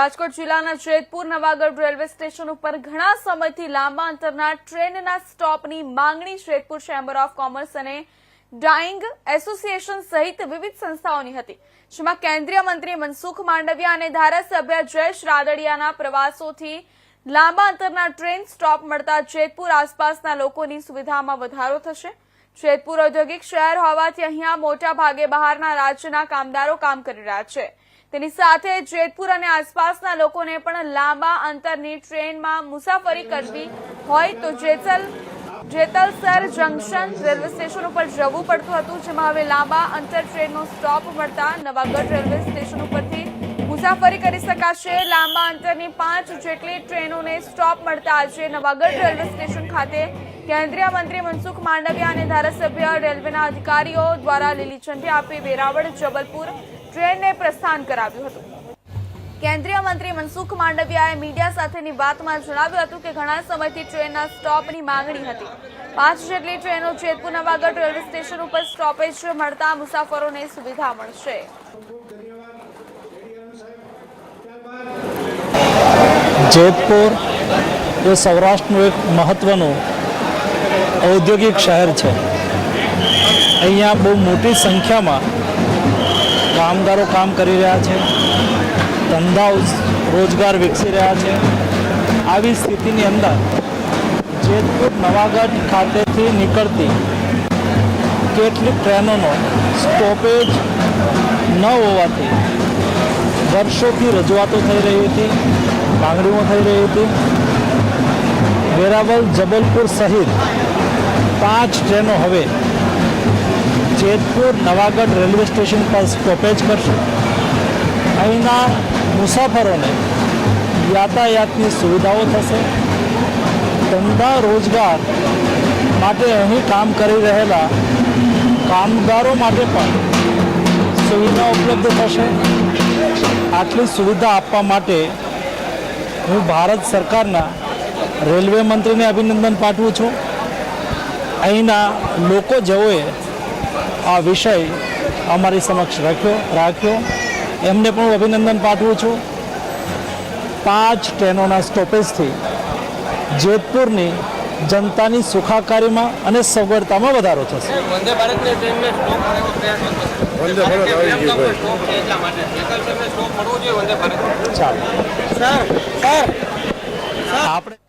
રાજકોટ જિલ્લાના Jetpur Navagadh railway station ઉપર ઘણા સમયથી લાંબા અંતરના ટ્રેનના સ્ટોપની માંગણી જેતપુર ચેમ્બર ઓફ કોમર્સ અને ડાઇંગ એસોસિએશન સહિત વિવિધ સંસ્થાઓની હતી, જેમાં કેન્દ્રીય મંત્રી મનસુખ માંડવિયા અને ધારાસભ્ય જયેશ રાદડિયાના પ્રવાસોથી લાંબા અંતરના ટ્રેન સ્ટોપ મળતા જેતપુર આસપાસના લોકોની સુવિધામાં વધારો થશે. જેતપુર ઔદ્યોગિક શહેર હોવાથી અહીંયા મોટા ભાગે બહારના રાજ્યના કામદારો કામ કરી રહ્યા છે. તેની સાથે જેતપુર અને આસપાસના લોકોને પણ લાંબા અંતરની ટ્રેનમાં મુસાફરી કરવી હોય તો Jetal, Jetalsar junction railway station ઉપર જવું પડતું હતું, જેમાં હવે લાંબા અંતર ટ્રેનનો સ્ટોપ મળતા નવાગઢ રેલવે સ્ટેશન ઉપરથી મુસાફરી કરી શકાશે. લાંબા અંતરની પાંચ જેટલી ટ્રેનોને સ્ટોપ મળતા આજે નવાગઢ રેલવે સ્ટેશન ખાતે કેન્દ્રીય મંત્રી મનસુખ માંડવિયા અને ધારાસભ્ય રેલવેના અધિકારીઓ દ્વારા લીલી ઝંડી આપી વેરાવળ જબલપુર ટ્રેનને પ્રસ્થાન કરાવ્યું હતું. કેન્દ્રીય મંત્રી મનસુખ માંડવિયાએ મીડિયા સાથેની વાતમાં જણાવ્યું હતું કે ઘણા સમયથી ટ્રેનના સ્ટોપની માંગણી હતી. પાંચ જેટલી ટ્રેનો જેતપુર નવાગઢ રેલવે સ્ટેશન ઉપર સ્ટોપેજ મળતા મુસાફરોને સુવિધા મળશે. જેતપુર એ સૌરાષ્ટ્રનું એક મહત્ત્વનું ઔદ્યોગિક શહેર છે. અહીંયા બહુ મોટી સંખ્યામાં કામદારો કામ કરી રહ્યા છે. ધંધાઓ રોજગાર વિકસી રહ્યા છે. આવી સ્થિતિની અંદર જેતપુર નવાગઢ ખાતેથી નીકળતી કેટલીક ટ્રેનોનો સ્ટોપેજ ન હોવાથી વર્ષોથી રજૂઆતો થઈ રહી હતી, માંગણીઓ થઈ રહી હતી. વેરાવલ જબલપુર સહિત પાંચ ટ્રેનો હવે જેતપુર નવાગઢ રેલવે સ્ટેશન પર સ્ટોપેજ કરશે. અહીંના મુસાફરોને યાતાયાતની સુવિધાઓ થશે. ધંધા રોજગાર માટે અહીં કામ કરી રહેલા કામદારો માટે પણ સુવિધા ઉપલબ્ધ થશે. આટલી સુવિધા આપવા માટે હું ભારત સરકારના રેલવે મંત્રીને અભિનંદન પાઠવું છું. અહીંના લોકો જેઓએ આ વિષય અમારી સમક્ષ રાખ્યો રાખ્યો. એમને પણ હું અભિનંદન પાઠવું છું. પાંચ ટ્રેનોના સ્ટોપેજથી જેતપુરની જનતાની સુખાકારીમાં અને સગવડતામાં વધારો થશે. આપણે